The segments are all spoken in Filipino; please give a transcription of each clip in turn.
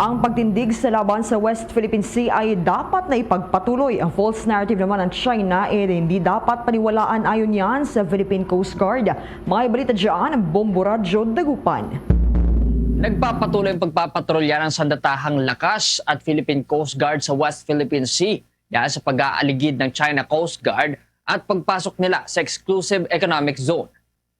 Ang pagtindig sa laban sa West Philippine Sea ay dapat na ipagpatuloy. Ang false narrative naman ng China ay hindi dapat paniwalaan ayon yan sa Philippine Coast Guard. Mga ibalita dyan Bombo Radyo Dagupan. Nagpapatuloy ang pagpapatrolya ng sandatahang lakas at Philippine Coast Guard sa West Philippine Sea dahil sa pag-aaligid ng China Coast Guard at pagpasok nila sa exclusive economic zone.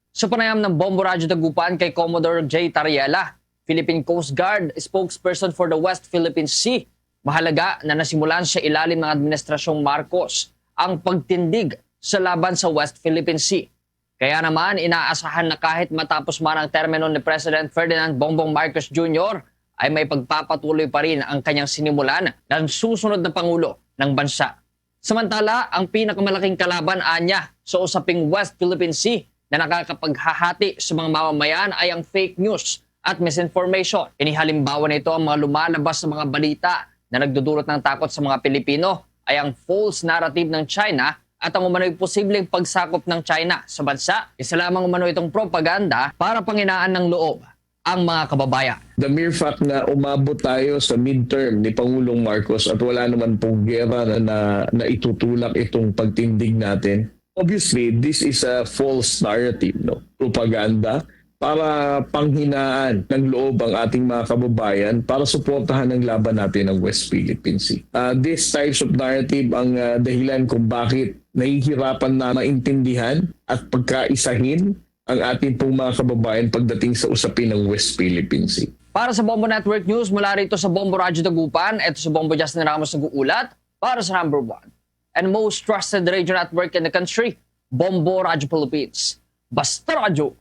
Sa panayam ng Bombo Radyo Dagupan kay Commodore J. Tariela, Philippine Coast Guard spokesperson for the West Philippine Sea, mahalaga na nasimulan sa ilalim ng Administrasyong Marcos ang pagtindig sa laban sa West Philippine Sea. Kaya naman, inaasahan na kahit matapos man ang termino ni President Ferdinand Bongbong Marcos Jr., ay may pagpapatuloy pa rin ang kanyang sinimulan ng susunod na Pangulo ng bansa. Samantala, ang pinakamalaking kalaban anya sa usaping West Philippine Sea na nakakapaghahati sa mga mamamayan ay ang fake news at misinformation. Inihalimbawa nito ang mga lumalabas na mga balita na nagdudulot ng takot sa mga Pilipino ay ang false narrative ng China at ang umano'y posibleng pagsakop ng China sa bansa. Isa lamang umano itong propaganda para panghinaan ng loob ang mga kababayan. the mere fact na umabot tayo sa midterm ni Pangulong Marcos at wala naman pong gera na, na, na itutulak itong pagtindig natin. Obviously, this is a false narrative, no? Propaganda para panghinaan ng loob ang ating mga kababayan para suportahan ang laban natin ng West Philippine Sea. Uh, this types of narrative ang uh, dahilan kung bakit nahihirapan na maintindihan at pagkaisahin ang ating pong mga kababayan pagdating sa usapin ng West Philippine Sea. Para sa Bombo Network News, mula rito sa Bombo Radyo Dagupan, ito sa Bombo Justin Ramos nag-uulat para sa number one and most trusted radio network in the country, Bombo Radyo Philippines. Basta Radyo,